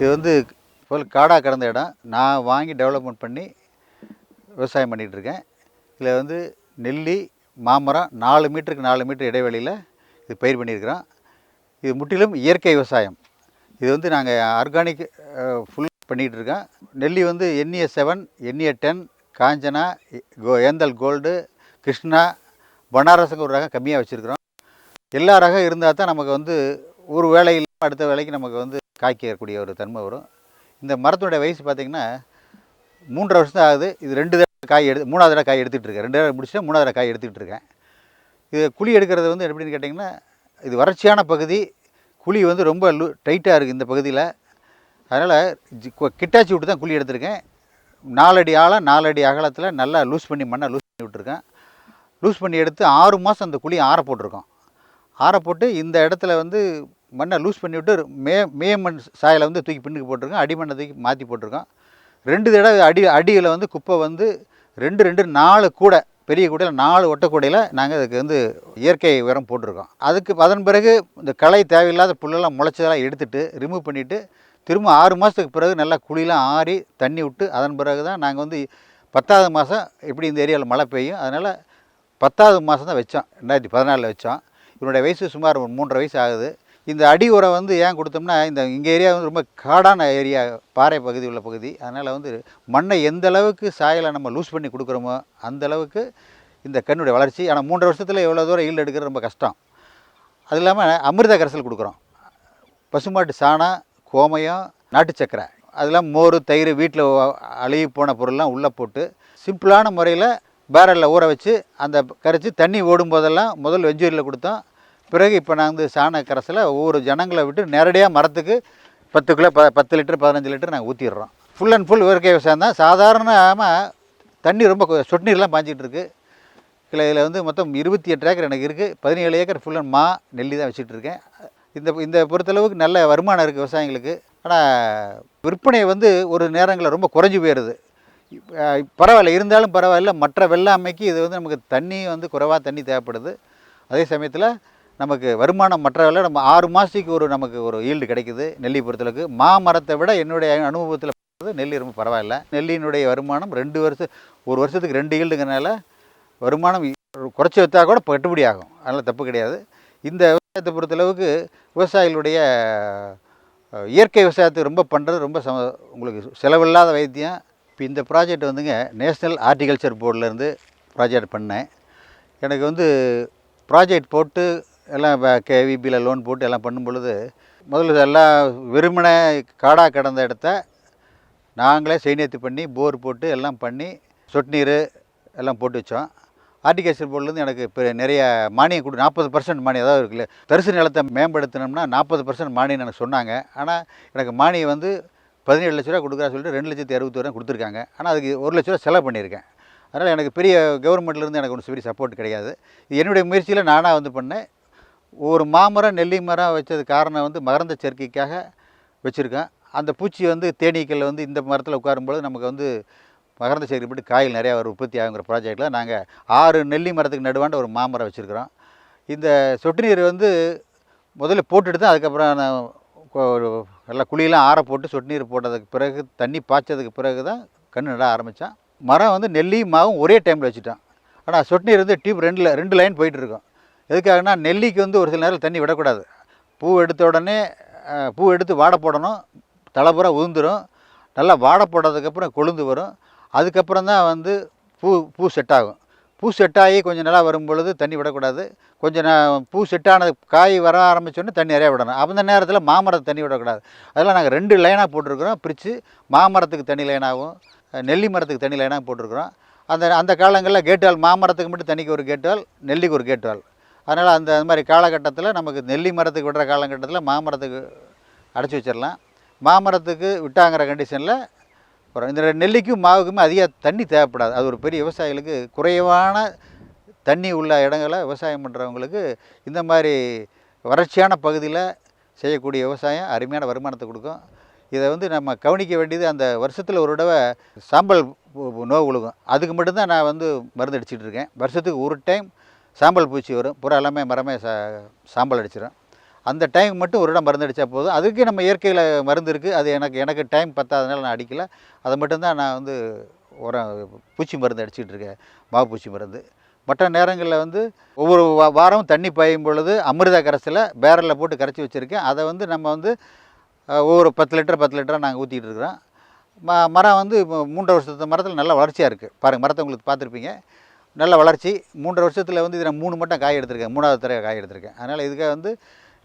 இது வந்து ஃபுல் காடாக கிடந்த இடம். நான் வாங்கி டெவலப்மெண்ட் பண்ணி விவசாயம் பண்ணிகிட்டு இருக்கேன். இதில் வந்து நெல்லி மாமரம் நாலு மீட்டருக்கு நாலு மீட்டர் இடைவெளியில் இது பயிர் பண்ணியிருக்கிறோம். இது முற்றிலும் இயற்கை விவசாயம். இது வந்து நாங்கள் ஆர்கானிக் ஃபுல் பண்ணிகிட்டு இருக்கோம். நெல்லி வந்து எண்ணிய செவன் எண்ணிய டென் காஞ்சனா கோ ஏந்தல் கோல்டு கிருஷ்ணா பனாரஸுக்கு ஒரு ரகம் கம்மியாக வச்சுருக்கிறோம். எல்லா ரகம் இருந்தால் தான் நமக்கு வந்து ஒரு வேலை இல்லாமல் அடுத்த வேலைக்கு நமக்கு வந்து காய்க்கக்கூடிய ஒரு தன்மை வரும். இந்த மரத்தினுடைய வயசு பார்த்திங்கன்னா மூன்றரை வருஷம் தான் ஆகுது. இது ரெண்டு தடவை காய் எடுத்து மூணாவது தடவை காய் எடுத்துகிட்டு இருக்கேன். ரெண்டு தடவை முடிச்சுட்டு மூணாவது தடவை காய் எடுத்துக்கிட்டு இருக்கேன். இது குழி எடுக்கிறது வந்து எப்படின்னு கேட்டிங்கன்னா இது வறட்சியான பகுதி. குழி வந்து ரொம்ப லூ டைட்டாக இருக்குது இந்த பகுதியில். அதனால் கிட்டாச்சி விட்டு தான் குழி எடுத்திருக்கேன். நாலடி ஆழம் நாலடி அகலத்தில் நல்லா லூஸ் பண்ணி மண்ணை லூஸ் பண்ணி விட்டுருக்கேன். லூஸ் பண்ணி எடுத்து ஆறு மாதம் அந்த குழி ஆற போட்டிருக்கோம். ஆற போட்டு இந்த இடத்துல வந்து மண்ணை லூஸ் பண்ணி விட்டு மே மே மண் சாயலை வந்து தூக்கி பின்னுக்கு போட்டிருக்கோம். அடிமண்ணை தூக்கி மாற்றி போட்டிருக்கோம். ரெண்டு தடவை அடி அடியில் வந்து குப்பை வந்து ரெண்டு ரெண்டு நாலு கூடை பெரிய கூடையில் நாலு ஒட்டக்கூடையில் நாங்கள் அதுக்கு வந்து இயற்கை உரம் போட்டிருக்கோம். அதுக்கு அதன் பிறகு இந்த களை தேவையில்லாத புல்லெல்லாம் முளைச்சதெல்லாம் எடுத்துகிட்டு ரிமூவ் பண்ணிவிட்டு திரும்ப ஆறு மாதத்துக்கு பிறகு நல்லா குழிலாம் ஆறி தண்ணி விட்டு அதன் பிறகு தான் நாங்கள் வந்து பத்தாவது மாதம் எப்படி இந்த ஏரியாவில் மழை பெய்யும் அதனால் பத்தாவது மாதம் தான் வச்சோம். ரெண்டாயிரத்தி பதினாலில் வச்சோம். இவனுடைய வயசு சுமார் ஒரு மூன்றரை வயசு ஆகுது. இந்த அடி உரம் வந்து ஏன் கொடுத்தோம்னா இந்த இங்கே ஏரியா வந்து ரொம்ப காடான ஏரியா பாறை பகுதி உள்ள பகுதி. அதனால் வந்து மண்ணை எந்த அளவுக்கு சாயலை நம்ம லூஸ் பண்ணி கொடுக்குறோமோ அந்த அளவுக்கு இந்த கண்ணுடைய வளர்ச்சி. ஆனால் மூன்று வருஷத்தில் எவ்வளோ தூரம் ஈல்டு எடுக்கிறது ரொம்ப கஷ்டம். அது இல்லாமல் அமிர்த கரைசல் கொடுக்குறோம். பசுமாட்டு சாணம் கோமயம் நாட்டு சக்கரை அதெல்லாம் மோர் தயிர் வீட்டில் அழுகி போன பொருள்லாம் உள்ளே போட்டு சிம்பிளான முறையில் பேரலில் ஊற வச்சு அந்த கரைச்சி தண்ணி ஓடும் போதெல்லாம் முதல் வெஞ்சூரியில் கொடுத்தோம். பிறகு இப்போ நாங்கள் வந்து சாண கரைசலை ஒவ்வொரு ஜனங்களை விட்டு நேரடியாக மரத்துக்கு பத்து கிலோ ப பத்து லிட்டர் பதினஞ்சு லிட்டர் நாங்கள் ஊற்றிடுறோம் ஃபுல் அண்ட் ஃபுல் இயற்கை விவசாயம் தான். சாதாரணமாக தண்ணி ரொம்ப சொட்டு நீர்லாம் பாஞ்சிட்டு இருக்கு. இல்லை இதில் வந்து மொத்தம் இருபத்தி எட்டு ஏக்கர் எனக்கு இருக்குது பதினேழு ஏக்கர் ஃபுல் அண்ட் மா நெல்லி தான் வச்சுட்டு இருக்கேன். இந்த இந்த பொறுத்தளவுக்கு நல்ல வருமானம் இருக்குது விவசாயிங்களுக்கு ஆனால் விற்பனை வந்து ஒரு நேரங்களில் ரொம்ப குறைஞ்சி போயிடுது பரவாயில்ல. இருந்தாலும் பரவாயில்ல. மற்ற வெள்ளாமைக்கு இது வந்து நமக்கு தண்ணி வந்து குறைவாக தண்ணி தேவைப்படுது. அதே சமயத்தில் நமக்கு வருமானம் மற்ற நம்ம ஆறு மாதத்துக்கு ஒரு நமக்கு ஒரு ஈல்டு கிடைக்குது நெல்லி பொறுத்தளவுக்கு மாமரத்தை விட என்னுடைய அனுபவத்தில் நெல்லி ரொம்ப பரவாயில்ல. நெல்லியினுடைய வருமானம் ரெண்டு வருஷம் ஒரு வருஷத்துக்கு ரெண்டு ஈல்டுங்கிறனால வருமானம் குறைச்சி வைத்தா கூட கட்டுப்படி ஆகும். அதனால் தப்பு கிடையாது. இந்த விவசாயத்தை பொறுத்தளவுக்கு விவசாயிகளுடைய இயற்கை விவசாயத்தை ரொம்ப பண்ணுறது ரொம்ப சம உங்களுக்கு செலவில்லாத வைத்தியம். இப்போ இந்த ப்ராஜெக்ட் வந்துங்க நேஷ்னல் ஹார்டிகல்ச்சர் போர்டிலேருந்து ப்ராஜெக்ட் பண்ணேன். எனக்கு வந்து ப்ராஜெக்ட் போட்டு எல்லாம் இப்போ கேவிபியில் லோன் போட்டு எல்லாம் பண்ணும் பொழுது முதல்ல எல்லாம் வெறுமனே காடாக கிடந்த இடத்த நாங்களே செய்நேத்து பண்ணி போர் போட்டு எல்லாம் பண்ணி சொட்டு நீர் எல்லாம் போட்டு வச்சோம். ஆர்டிகல்ச்சர் போர்ட்லேருந்து எனக்கு இப்போ நிறைய மானியம் கொடு நாற்பது பர்சன்ட் மானியம் ஏதாவது இருக்குல்ல தரிசு நிலத்தை மேம்படுத்தினோம்னா நாற்பது பர்சன்ட் மானியம் எனக்கு சொன்னாங்க. ஆனால் எனக்கு மானியம் வந்து பதினேழு லட்ச ரூபா கொடுக்குறா சொல்லிட்டு ரெண்டு லட்சத்தி அறுபத்தோரம் கொடுத்துருக்காங்க. ஆனால் அதுக்கு ஒரு லட்ச ரூபா செலவு பண்ணியிருக்கேன். அதனால் எனக்கு பெரிய கவர்மெண்ட்லேருந்து எனக்கு ஒன்றும் பெரிய சப்போர்ட் கிடையாது. இது என்னுடைய முயற்சியில் நானாக வந்து பண்ணேன். ஒரு மாமரம் நெல்லி மரம் வச்சது காரணம் வந்து மகரந்த சேர்க்கைக்காக வச்சுருக்கேன். அந்த பூச்சி வந்து தேனீக்கள் வந்து இந்த மரத்தில் உட்காரும்பொழுது நமக்கு வந்து மகரந்த சேர்க்கை போட்டு காய்கள் நிறையா ஒரு உற்பத்தி ஆகுங்கிற ப்ராஜெக்டில் நாங்கள் ஆறு நெல்லி மரத்துக்கு நடுவாண்ட ஒரு மாமரம் வச்சுருக்கிறோம். இந்த சொட்டு நீர் வந்து முதல்ல போட்டுட்டு தான் அதுக்கப்புறம் நான் நல்லா குழியெல்லாம் ஆற போட்டு சொட்டு நீர் போட்டதுக்கு பிறகு தண்ணி பாய்ச்சதுக்கு பிறகு தான் கன்று நட ஆரம்பித்தான் மரம் வந்து நெல்லியும் மாவும் ஒரே டைமில் வச்சுட்டோம் ஆனால் சொட்டு நீர் வந்து டியூப் ரெண்டில் ரெண்டு லைன் போயிட்டுருக்கோம் எதுக்காகனா நெல்லிக்கு வந்து ஒரு சில நேரம் தண்ணி விடக்கூடாது. பூ எடுத்த உடனே பூ எடுத்து வாடை போடணும். தலைப்புறா உதிர்ந்துடும் நல்லா வாடை போட்டதுக்கப்புறம் கொழுந்து வரும். அதுக்கப்புறம் தான் வந்து பூ பூ செட் ஆகும். பூ செட் ஆகி கொஞ்சம் நல்லா வரும் பொழுது தண்ணி விடக்கூடாது. கொஞ்சம் பூ செட் ஆனது காய் வர ஆரம்பிச்சோடனே தண்ணி நிறையா விடணும். அந்த நேரத்தில் மாமரத்துக்கு தண்ணி விடக்கூடாது. அதெல்லாம் நாங்கள் ரெண்டு லைனாக போட்டிருக்கிறோம். பிரித்து மாமரத்துக்கு தனி லைனாகவும் நெல்லி மரத்துக்கு தனி லைனாக போட்டிருக்கிறோம். அந்த அந்த காலங்களில் கேட்டுவால் மாமரத்துக்கு மட்டும் தண்ணிக்கு ஒரு கேட்டுவால் நெல்லிக்கு ஒரு கேட்டுவால் அதனால் அந்த அந்த மாதிரி காலகட்டத்தில் நமக்கு நெல்லி மரத்துக்கு விடுற காலகட்டத்தில் மாமரத்துக்கு அடைச்சி வச்சிடலாம் மாமரத்துக்கு விட்டாங்கிற கண்டிஷனில் அப்புறம் இந்த நெல்லிக்கும் மாவுக்குமே அதிக தண்ணி தேவைப்படாது. அது ஒரு பெரிய விவசாயிகளுக்கு குறைவான தண்ணி உள்ள இடங்களை விவசாயம் பண்ணுறவங்களுக்கு இந்த மாதிரி வறட்சியான பகுதியில் செய்யக்கூடிய விவசாயம் அருமையான வருமானத்தை கொடுக்கும். இதை வந்து நம்ம கவனிக்க வேண்டியது அந்த வருஷத்தில் ஒரு தடவை சாம்பல் நோவு பு- அதுக்கு மட்டும்தான் நான் வந்து மருந்து அடிச்சிட்ருக்கேன் வருஷத்துக்கு ஒரு டைம் சாம்பல் பூச்சி வரும். புறா எல்லாமே மரமே சா சாம்பல் அடிச்சிடும் அந்த டைம் மட்டும் ஒரு இடம் மருந்து அடித்தா போதும். அதுக்கு நம்ம இயற்கையில் மருந்து இருக்குது அது எனக்கு எனக்கு டைம் பத்தாதனால நான் அடிக்கல. அதை மட்டும்தான் நான் வந்து உரம் பூச்சி மருந்து அடிச்சிட்டு இருக்கேன். மாவு பூச்சி மருந்து. மற்ற நேரங்களில் வந்து ஒவ்வொரு வா- வாரமும் தண்ணி பாயும் பொழுது அமிர்த கரைசலை பேரலில் போட்டு கரைச்சி வச்சுருக்கேன். அதை வந்து நம்ம வந்து ஒவ்வொரு பத்து லிட்டர் பத்து லிட்டராக நாங்கள் ஊற்றிட்டு இருக்கிறோம். ம மரம் வந்து இப்போ மூன்றரை வருஷத்து மரத்தில் நல்ல வளர்ச்சியாக இருக்குது பாருங்கள் மரத்தை உங்களுக்கு பார்த்துருப்பீங்க. நல்ல வளர்ச்சி. மூன்றரை வருஷத்தில் வந்து இதில் மூணு மட்டும் காய் எடுத்திருக்கேன். மூணாவது தடவை காய் எடுத்திருக்கேன். அதனால் இதுக்காக வந்து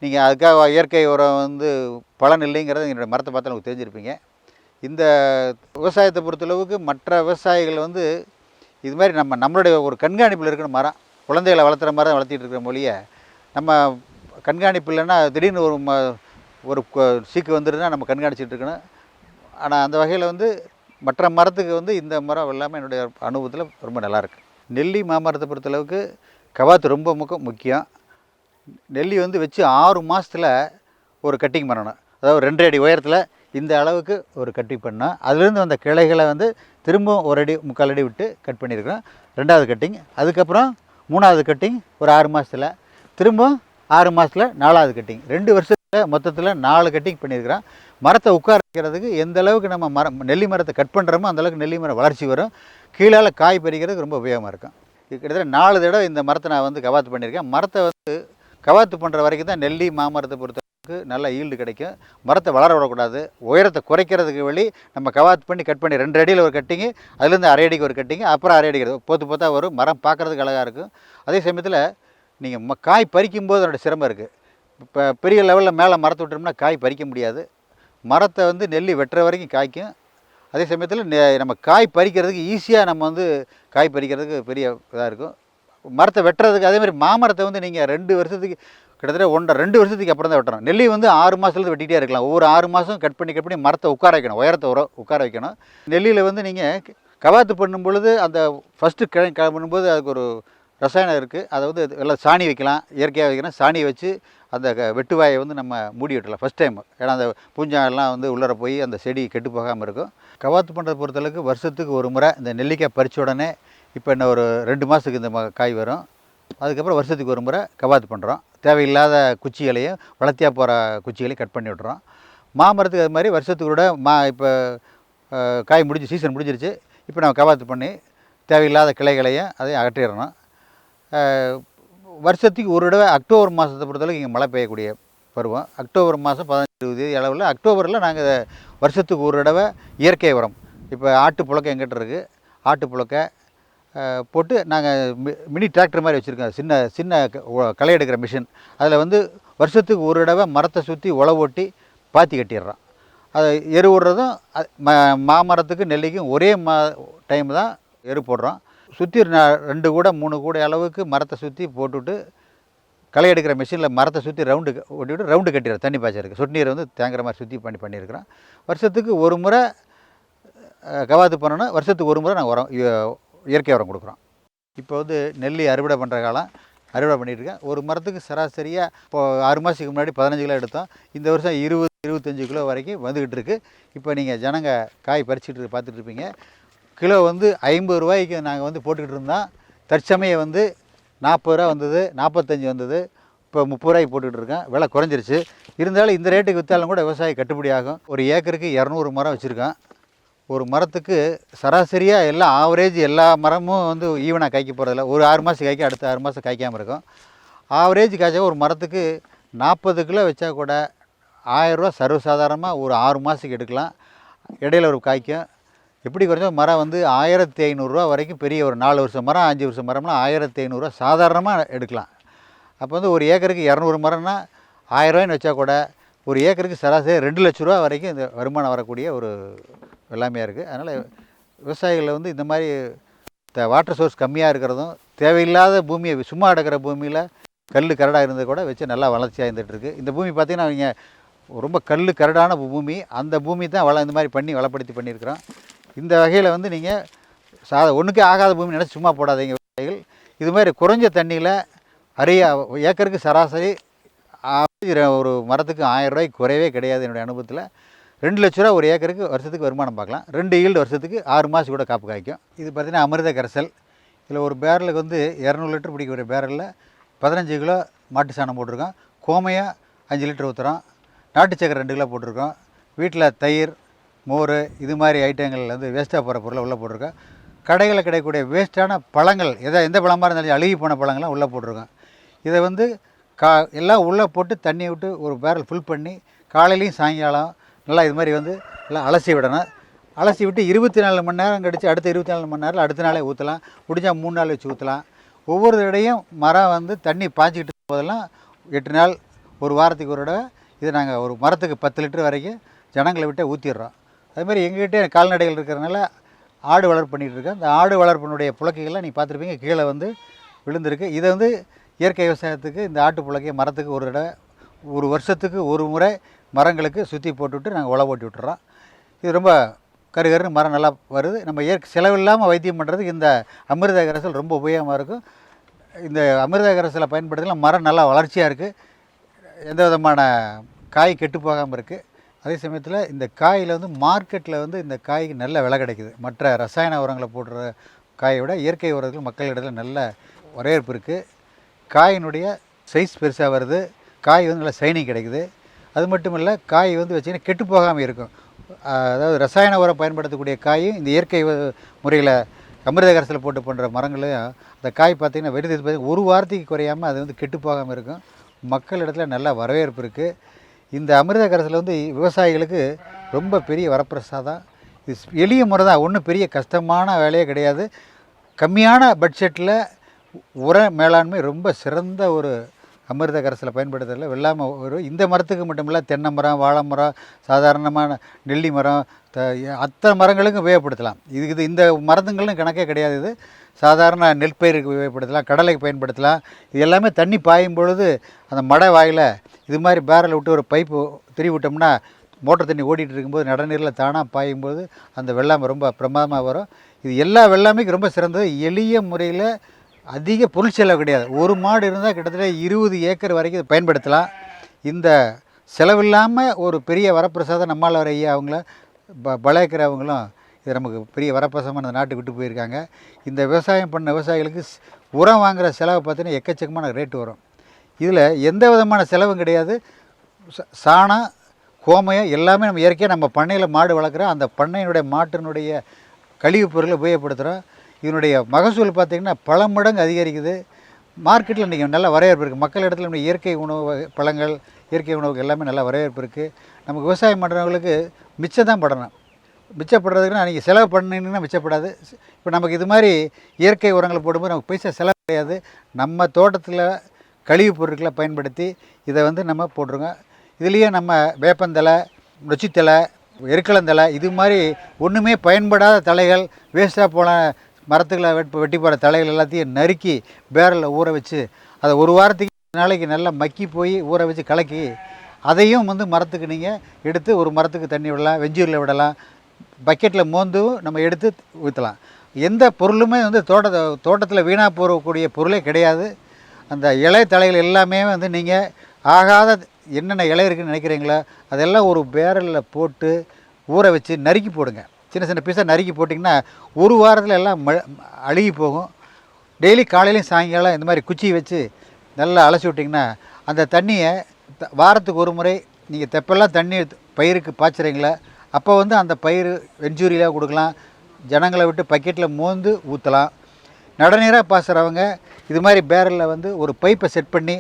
நீங்கள் அதுக்காக இயற்கை உரம் வந்து பலன் இல்லைங்கிறத என்னோடய மரத்தை பார்த்து நமக்கு தெரிஞ்சிருப்பீங்க. இந்த விவசாயத்தை பொறுத்தளவுக்கு மற்ற விவசாயிகள் வந்து இது மாதிரி நம்ம நம்மளுடைய ஒரு கண்காணிப்பில் இருக்கிற மரம் குழந்தைகளை வளர்த்துற மாதிரி தான் வளர்த்திட்டு இருக்கிற மொழியை நம்ம கண்காணிப்பு இல்லைன்னா திடீர்னு ஒரு ம ஒரு சீக்கு வந்துடுதுன்னா நம்ம கண்காணிச்சிட்டு இருக்கணும். ஆனால் அந்த வகையில் வந்து மற்ற மரத்துக்கு வந்து இந்த மரம் எல்லாமே என்னுடைய அனுபவத்தில் ரொம்ப நல்லாயிருக்கு நெல்லி மாமரத்தை பொறுத்தளவுக்கு கவாத்து ரொம்ப முக்க முக்கியம். நெல்லி வந்து வச்சு ஆறு மாதத்தில் ஒரு கட்டிங் பண்ணணும். அதாவது ரெண்டு அடி உயரத்தில் இந்த அளவுக்கு ஒரு கட்டிங் பண்ணோம் அதுலேருந்து வந்த கிளைகளை வந்து திரும்பவும் ஒரு அடி முக்கால் அடி விட்டு கட் பண்ணியிருக்கிறோம். ரெண்டாவது கட்டிங். அதுக்கப்புறம் மூணாவது கட்டிங் ஒரு ஆறு மாதத்தில் திரும்பவும் ஆறு மாதத்தில் நாலாவது கட்டிங். ரெண்டு வருஷத்தில் மொத்தத்தில் நாலு கட்டிங் பண்ணியிருக்கிறோம். மரத்தை உட்கார வைக்கிறதுக்கு எந்த அளவுக்கு நம்ம மரம் நெல்லி மரத்தை கட் பண்ணுறோமோ அந்தளவுக்கு நெல்லி மரம் வளர்ச்சி வரும். கீழால் காய் பறிக்கிறதுக்கு ரொம்ப உபயோகமாக இருக்கும். இது கிட்டத்தட்ட நாலு தடவை இந்த மரத்தை நான் வந்து கவாத்து பண்ணியிருக்கேன். மரத்தை வந்து கவாத்து பண்ணுற வரைக்கும் தான் நெல்லி மாமரத்தை பொறுத்தளவுக்கு நல்ல ஈல்டு கிடைக்கும். மரத்தை வளர விடக்கூடாது. உயரத்தை குறைக்கிறதுக்கு வழி நம்ம கவாத்து பண்ணி கட் பண்ணி ரெண்டு அடியில் ஒரு கட்டிங்கு அதுலேருந்து அரை அடிக்கு ஒரு கட்டிங்கு அப்புறம் அரை அடிக்கிறது. போத்து போத்தா வரும். மரம் பார்க்குறதுக்கு அழகாக இருக்கும். அதே சமயத்தில் நீங்கள் ம காய் பறிக்கும்போது அதோட சிரமம் இருக்குது இப்போ பெரிய லெவலில் மேலே மரத்தை விட்டோம்னா காய் பறிக்க முடியாது. மரத்தை வந்து நெல்லி வெட்டுற வரைக்கும் காய்க்கும். அதே சமயத்தில் நெ- நம்ம காய் பறிக்கிறதுக்கு ஈஸியாக நம்ம வந்து காய் பறிக்கிறதுக்கு பெரிய இதாக இருக்கும். மரத்தை வெட்டுறதுக்கு அதே மாதிரி மாமரத்தை வந்து நீங்கள் ரெண்டு வருஷத்துக்கு கிட்டத்தட்ட ஒன்றரை ரெண்டு வருஷத்துக்கு அப்புறம் தான் வெட்டணும். நெல்லி வந்து ஆறு மாதத்துலேருந்து வெட்டிகிட்டே இருக்கலாம். ஒவ்வொரு ஆறு மாதம் கட் பண்ணி கட் பண்ணி மரத்தை உட்கார வைக்கணும். உயரத்தை உர உட்கார வைக்கணும். நெல்லியில் வந்து நீங்கள் கவாத்து பண்ணும் பொழுது அந்த ஃபஸ்ட்டு கிழ பண்ணும்போது அதுக்கு ஒரு ரசாயனம் இருக்குது அதை வந்து எல்லாம் சாணி வைக்கலாம். இயற்கையாக வைக்கலாம். சாணியை வச்சு அந்த க- வெட்டுவாயை வந்து நம்ம மூடி விட்டுலாம் ஃபஸ்ட் டைம் ஏன்னா அந்த பூஞ்சாயெல்லாம் வந்து உள்ளர போய் அந்த செடி கெட்டு போகாமல் இருக்கும். கவாத்து பண்ணுறத பொறுத்தளவுக்கு வருஷத்துக்கு ஒரு முறை இந்த நெல்லிக்காய் பறிச்ச உடனே இப்போ என்ன ஒரு ரெண்டு மாதத்துக்கு இந்த ம- காய் வரும். அதுக்கப்புறம் வருஷத்துக்கு ஒரு முறை கவாத்து பண்ணுறோம் தேவையில்லாத குச்சிகளையும் வளர்த்தியாக போகிற குச்சிகளையும் கட் பண்ணி விட்றோம் மாமரத்துக்கு அது மாதிரி வருஷத்துக்கு கூட மா இப்போ காய் முடிஞ்சு சீசன் முடிஞ்சிருச்சு. இப்போ நம்ம கவாத்து பண்ணி தேவையில்லாத கிளைகளையும் அதையும் அகற்றிடணும். வருஷத்துக்கு ஒரு தடவை அக்டோபர் மாதத்தை பொறுத்தளவுக்கு இங்கே மழை பெய்யக்கூடிய பருவம். அக்டோபர் மாதம் பதினஞ்சு இருபது தேதி அளவில். அக்டோபரில் நாங்கள் வருஷத்துக்கு ஒரு தடவை இயற்கை உரம். இப்போ ஆட்டு புழக்க எங்கிட்ட இருக்குது ஆட்டு புழக்க போட்டு நாங்கள் மினி டிராக்டர் மாதிரி வச்சுருக்கோம். சின்ன சின்ன க- களை எடுக்கிற மிஷின். அதில் வந்து வருஷத்துக்கு ஒரு தடவை மரத்தை சுற்றி உழவு ஓட்டி பாத்தி கட்டிடுறோம். அது எரு விடுறதும் மாமரத்துக்கு நெல்லிக்கும் ஒரே மா டைம் தான் எரு போடுறோம். சுற்றி ரெண்டு கூட மூணு கூட அளவுக்கு மரத்தை சுற்றி போட்டுவிட்டு களை எடுக்கிற மிஷினில் மரத்தை சுற்றி ரவுண்டு ஓட்டிவிட்டு ரவுண்டு கட்டிடுற தண்ணி பாய்ச்சறதுக்கு சொட்டு நீரை வந்து தேங்குற மாதிரி சுற்றி பண்ணி பண்ணியிருக்கிறோம். வருஷத்துக்கு ஒரு முறை கவாத்து பண்ணணும் வருஷத்துக்கு ஒரு முறை நாங்கள் உரம் இயற்கை உரம் கொடுக்குறோம். இப்போ வந்து நெல்லி அறுவடை பண்ணுற காலம் அறுவடை பண்ணிகிட்ருக்கேன் ஒரு மரத்துக்கு சராசரியாக இப்போ ஆறு மாதத்துக்கு முன்னாடி பதினஞ்சு கிலோ எடுத்தோம். இந்த வருஷம் இருபது இருபத்தஞ்சு கிலோ வரைக்கும் வந்துக்கிட்டு இருக்குது இப்போ நீங்கள் ஜனங்க காய் பறிச்சுட்டு பார்த்துட்டு இருப்பீங்க. கிலோ வந்து ஐம்பது ரூபாய்க்கு நாங்கள் வந்து போட்டுக்கிட்டு இருந்தோம். தற்சமயம் வந்து நாற்பது ரூபா வந்தது நாற்பத்தஞ்சு வந்தது. இப்போ முப்பது ரூபாய்க்கு போட்டுக்கிட்டு இருக்கேன். விலை குறைஞ்சிருச்சு. இருந்தாலும் இந்த ரேட்டுக்கு விற்றாலும் கூட விவசாயி கட்டுப்படி ஆகும். ஒரு ஏக்கருக்கு இரநூறு மரம் வச்சுருக்கேன் ஒரு மரத்துக்கு சராசரியாக எல்லாம் ஆவரேஜ் எல்லா மரமும் வந்து ஈவனாக காய்க்க போகிறதில்ல ஒரு ஆறு மாதம் காய்க்க அடுத்த ஆறு மாதம் காய்க்காமல் இருக்கும். ஆவரேஜ் காய்ச்சா ஒரு மரத்துக்கு நாற்பது கிலோ வச்சா கூட ஆயிரரூவா சர்வசாதாரணமாக ஒரு ஆறு மாதத்துக்கு எடுக்கலாம். இடையில ஒரு காய்க்கும். எப்படி குறைஞ்சா மரம் வந்து ஆயிரத்தி ஐநூறுரூவா வரைக்கும் பெரிய ஒரு நாலு வருஷம் மரம் அஞ்சு வருஷம் மரம்னா ஆயிரத்தி ஐநூறுரூவா சாதாரணமாக எடுக்கலாம். அப்போ வந்து ஒரு ஏக்கருக்கு இரநூறு மரம்னா ஆயிரரூவாய்னு வச்சா கூட ஒரு ஏக்கருக்கு சராசரி ரெண்டு லட்ச ரூபா வரைக்கும் இந்த வருமானம் வரக்கூடிய ஒரு வெள்ளாமையாக இருக்குது அதனால் விவசாயிகளில் வந்து இந்த மாதிரி த வாட்டர் சோர்ஸ் கம்மியாக இருக்கிறதும் தேவையில்லாத பூமியை சும்மா எடுக்கிற பூமியில் கல் கரடாக இருந்தது கூட வச்சு நல்லா வளர்ச்சியாக இருந்துகிட்ருக்கு இந்த பூமி பார்த்திங்கன்னா அவங்க ரொம்ப கல் கரடான பூமி அந்த பூமி தான் வள இந்த மாதிரி பண்ணி வளப்படுத்தி பண்ணியிருக்கிறோம். இந்த வகையில் வந்து நீங்கள் சாத ஒன்றுக்கே ஆகாத பூமி நினச்சி சும்மா போடாதீங்க. விவசாயிகள் இது மாதிரி குறைஞ்ச தண்ணியில் அரிய ஏக்கருக்கு சராசரி ஒரு மரத்துக்கு ஆயிரம் ரூபாய்க்கு குறையவே கிடையாது என்னுடைய அனுபவத்தில். ரெண்டு லட்ச ரூபா ஒரு ஏக்கருக்கு வருஷத்துக்கு வருமானம் பார்க்கலாம். ரெண்டு ஈல்டு வருஷத்துக்கு ஆறு மாதம் கூட காப்பு காய்க்கும். இது பார்த்திங்கன்னா அமிர்த கரைசல். இதில் ஒரு பேரலுக்கு வந்து இரநூறு லிட்டர் பிடிக்கிற பேரலில் பதினஞ்சு கிலோ மாட்டு சாணம் போட்டிருக்கோம். கோமையாக அஞ்சு லிட்டர் ஊற்றுறோம் நாட்டு சக்கரை ரெண்டு கிலோ போட்டிருக்கோம். வீட்டில் தயிர் மோர் இது மாதிரி ஐட்டங்கள் வந்து வேஸ்ட்டாக போகிற பொருளை உள்ளே போட்டிருக்கோம் கடைகளில் கிடைக்கக்கூடிய வேஸ்ட்டான பழங்கள் எதை எந்த பழமாக இருந்தாலும் அழுகி போன பழங்கள்லாம் உள்ளே போட்டிருக்கோம். இதை வந்து கா எல்லாம் உள்ளே போட்டு தண்ணி விட்டு ஒரு பேரல் ஃபில் பண்ணி காலையிலையும் சாயங்காலம் நல்லா இது மாதிரி வந்து எல்லாம் அலசி விடணும். அலசி விட்டு இருபத்தி நாலு மணி நேரம் கழித்து அடுத்த இருபத்தி நாலு மணி நேரம் அடுத்த நாளே ஊற்றலாம் முடிஞ்சால் மூணு நாள் வச்சு ஊற்றலாம் ஒவ்வொரு இடையும் மரம் வந்து தண்ணி பாய்ச்சிக்கிட்டு போதெல்லாம் எட்டு நாள் ஒரு வாரத்துக்கு ஒரு தடவை இது நாங்கள் ஒரு மரத்துக்கு பத்து லிட்டர் வரைக்கும் ஜனங்களை விட்டு ஊற்றிடுறோம் அது மாதிரி எங்ககிட்ட கால்நடைகள் இருக்கிறதுனால ஆடு வளர்ப்பு பண்ணிகிட்டு இருக்கேன் அந்த ஆடு வளர்ப்பினுடைய புழக்கைகள்லாம் நீங்கள் பார்த்துருப்பீங்க. கீழே வந்து விழுந்திருக்கு. இதை வந்து இயற்கை விவசாயத்துக்கு இந்த ஆட்டு புழக்கைய மரத்துக்கு ஒரு தடவை ஒரு வருஷத்துக்கு ஒரு முறை மரங்களுக்கு சுற்றி போட்டுவிட்டு நாங்கள் உழவு ஓட்டி விட்டுறோம். இது ரொம்ப கருகருன்னு மரம் நல்லா வருது. நம்ம இயற்கை செலவில்லாமல் வைத்தியம் பண்ணுறதுக்கு இந்த அமிர்த கரசல் ரொம்ப உபயோகமாக இருக்கும். இந்த அமிர்த கரசலை பயன்படுத்தலாம் மரம் நல்லா வளர்ச்சியாக இருக்குது எந்த விதமான காய் கெட்டு போகாமல் இருக்குது அதே சமயத்தில் இந்த காயில் வந்து மார்க்கெட்டில் வந்து இந்த காய்க்கு நல்ல விலை கிடைக்குது. மற்ற ரசாயன உரங்களை போடுற காயை விட இயற்கை உரத்துக்கு மக்களிடத்தில் நல்ல வரவேற்பு இருக்குது காயினுடைய சைஸ் பெருசாக வருது. காய் வந்து நல்லா சைனிங் கிடைக்குது. அது மட்டும் இல்லை காய் வந்து வச்சிங்கன்னா கெட்டு போகாமல் இருக்கும். அதாவது ரசாயன உரம் பயன்படுத்தக்கூடிய காயும் இந்த இயற்கை முறையில் அமிர்த கரசில் போட்டு பண்ணுற மரங்களையும் அந்த காய் பார்த்திங்கன்னா வெடித்து பார்த்திங்கன்னா ஒரு வாரத்துக்கு குறையாமல் அது வந்து கெட்டு போகாமல் இருக்கும். மக்கள் இடத்துல நல்ல வரவேற்பு இருக்குது இந்த அமிர்த கரசில் வந்து விவசாயிகளுக்கு ரொம்ப பெரிய வரப்பிரசாதம். இது எளிய முறை தான் ஒன்றும் பெரிய கஷ்டமான வேலையே கிடையாது. கம்மியான பட்ஜெட்டில் உர மேலாண்மை ரொம்ப சிறந்த ஒரு அமிர்த கரசில் பயன்படுத்துறதுல வெள்ளாமை வரும் இந்த மரத்துக்கு மட்டும் இல்லை தென்னை மரம் வாழை மரம் சாதாரணமான நெல்லி மரம் த அத்தனை மரங்களுக்கும் உபயோகப்படுத்தலாம். இது இது இந்த மரத்துங்களும் கணக்கே கிடையாது இது. சாதாரண நெற்பயிருக்கு உபயோகப்படுத்தலாம் கடலைக்கு பயன்படுத்தலாம். இது எல்லாமே தண்ணி பாயும் பொழுது அந்த மடை வாயில் இது மாதிரி பேரலை விட்டு ஒரு பைப்பு திரி விட்டோம்னா மோட்டர் தண்ணி ஓடிட்டு இருக்கும்போது நடநீரில் தானாக பாயும்போது அந்த வெள்ளாமை ரொம்ப பிரமாதமாக வரும். இது எல்லா வெள்ளாமைக்கும் ரொம்ப சிறந்தது. எளிய முறையில் அதிக பொருள் செலவு கிடையாது. ஒரு மாடு இருந்தால் கிட்டத்தட்ட இருபது ஏக்கர் வரைக்கும் இதை பயன்படுத்தலாம். இந்த செலவில்லாமல் ஒரு பெரிய வரப்பிரசாதம் நம்மால் வர ஐயா அவங்கள ப பழையக்கிறவங்களும் இது நமக்கு பெரிய வரப்பிரசமாக இந்த நாட்டுக்கு விட்டு போயிருக்காங்க. இந்த விவசாயம் பண்ண விவசாயிகளுக்கு ஸ்- உரம் வாங்குகிற செலவு பார்த்தீங்கன்னா எக்கச்சக்கமான ரேட்டு வரும். இதில் எந்த விதமான செலவும் கிடையாது. சாணம் கோமயம் எல்லாமே நம்ம இயற்கையாக நம்ம பண்ணையில் மாடு வளர்க்குறோம். அந்த பண்ணையினுடைய மாட்டினுடைய கழிவுப் பொருளை உபயோகப்படுத்துகிறோம் இதனுடைய மகசூல் பார்த்திங்கன்னா பல மடங்கு அதிகரிக்குது. மார்க்கெட்டில் இன்றைக்கி நல்ல வரவேற்பு இருக்குது மக்கள் இடத்துல நம்ம இயற்கை உணவு பழங்கள் இயற்கை உணவுக்கு எல்லாமே நல்ல வரவேற்பு இருக்குது நமக்கு விவசாயம் பண்ணுறவங்களுக்கு மிச்சம் தான் படணும். மிச்சப்படுறதுக்குன்னா நீங்கள் செலவு பண்ணிங்கன்னா மிச்சப்படாது. இப்போ நமக்கு இது மாதிரி இயற்கை உரங்களை போடும்போது நமக்கு பைசா செலவு கிடையாது. நம்ம தோட்டத்தில் கழிவுப் பொருட்களை பயன்படுத்தி இதை வந்து நம்ம போட்டுருங்க இதுலேயே நம்ம வேப்பந்தலை நொச்சித்தலை எருக்கலந்தலை இது மாதிரி ஒன்றுமே பயன்படாத தலைகள் வேஸ்ட்டாக போன மரத்துக்களை வெட் வெட்டி போகிற தலைகள் எல்லாத்தையும் நறுக்கி பேரலில் ஊற வச்சு அதை ஒரு வாரத்துக்கு நாளைக்கு நல்லா மக்கி போய் ஊற வச்சு கலக்கி அதையும் வந்து மரத்துக்கு நீங்கள் எடுத்து ஒரு மரத்துக்கு தண்ணி விடலாம் வெஞ்சூரில் விடலாம் பக்கெட்டில் மோந்து நம்ம எடுத்து ஊற்றலாம் எந்த பொருளுமே வந்து தோட்ட தோட்டத்தில் வீணாக போகக்கூடிய பொருளே கிடையாது. அந்த இலை தலைகள் எல்லாமே வந்து நீங்கள் ஆகாத என்னென்ன இலை இருக்குன்னு நினைக்கிறீங்களோ அதெல்லாம் ஒரு பேரலில் போட்டு ஊற வச்சு நறுக்கி போடுங்க. சின்ன சின்ன பீஸாக நறுக்கி போட்டிங்கன்னா ஒரு வாரத்தில் எல்லாம் ம அழுகி போகும். டெய்லி காலையிலையும் சாயங்காலம் இந்த மாதிரி குச்சி வச்சு நல்லா அலசி விட்டிங்கன்னா அந்த தண்ணியை த- வாரத்துக்கு ஒரு முறை நீங்கள் தெப்பெல்லாம் தண்ணி பயிருக்கு பாய்ச்சுறீங்களா? அப்போ வந்து அந்த பயிர் வெஞ்சூரியலாக கொடுக்கலாம். ஜனங்களை விட்டு பக்கெட்டில் மோந்து ஊற்றலாம் நடுநீராக பாசுகிறவங்க இது மாதிரி பேரலில் வந்து ஒரு பைப்பை செட் பண்ணி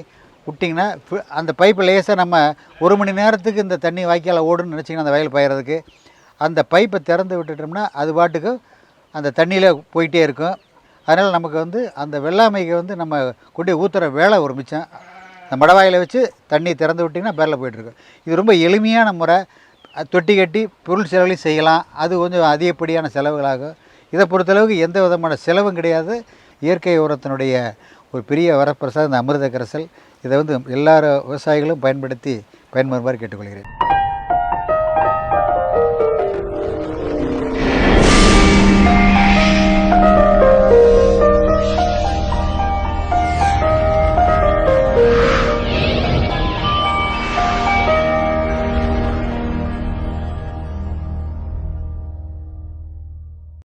விட்டிங்கன்னா அந்த பைப்பை லேசாக நம்ம ஒரு மணி நேரத்துக்கு இந்த தண்ணி வாய்க்கால் ஓடுன்னு நினச்சிங்கன்னா அந்த வயல் பயிறதுக்கு அந்த பைப்பை திறந்து விட்டுட்டோம்னா அது பாட்டுக்கு அந்த தண்ணியில் போயிட்டே இருக்கும். அதனால் நமக்கு வந்து அந்த வெள்ளாமைக்கு வந்து நம்ம கொண்டு ஊற்றுற வேலை ஒரு மிச்சம். அந்த மடவாயில் வச்சு தண்ணி திறந்து விட்டிங்கன்னா பேரில் போயிட்டுருக்கு. இது ரொம்ப எளிமையான முறை. தொட்டி கட்டி பொருள் செலவுலையும் செய்யலாம். அது கொஞ்சம் அதிகப்படியான செலவுகளாகும். இதை பொறுத்தளவுக்கு எந்த விதமான செலவும் கிடையாது. இயற்கை உரத்தினுடைய ஒரு பெரிய வரப்பிரசாதம் இந்த அமிர்த கரைசல் இதை வந்து எல்லா விவசாயிகளும் பயன்படுத்தி பயன்பெறுமாறு கேட்டுக்கொள்கிறேன்.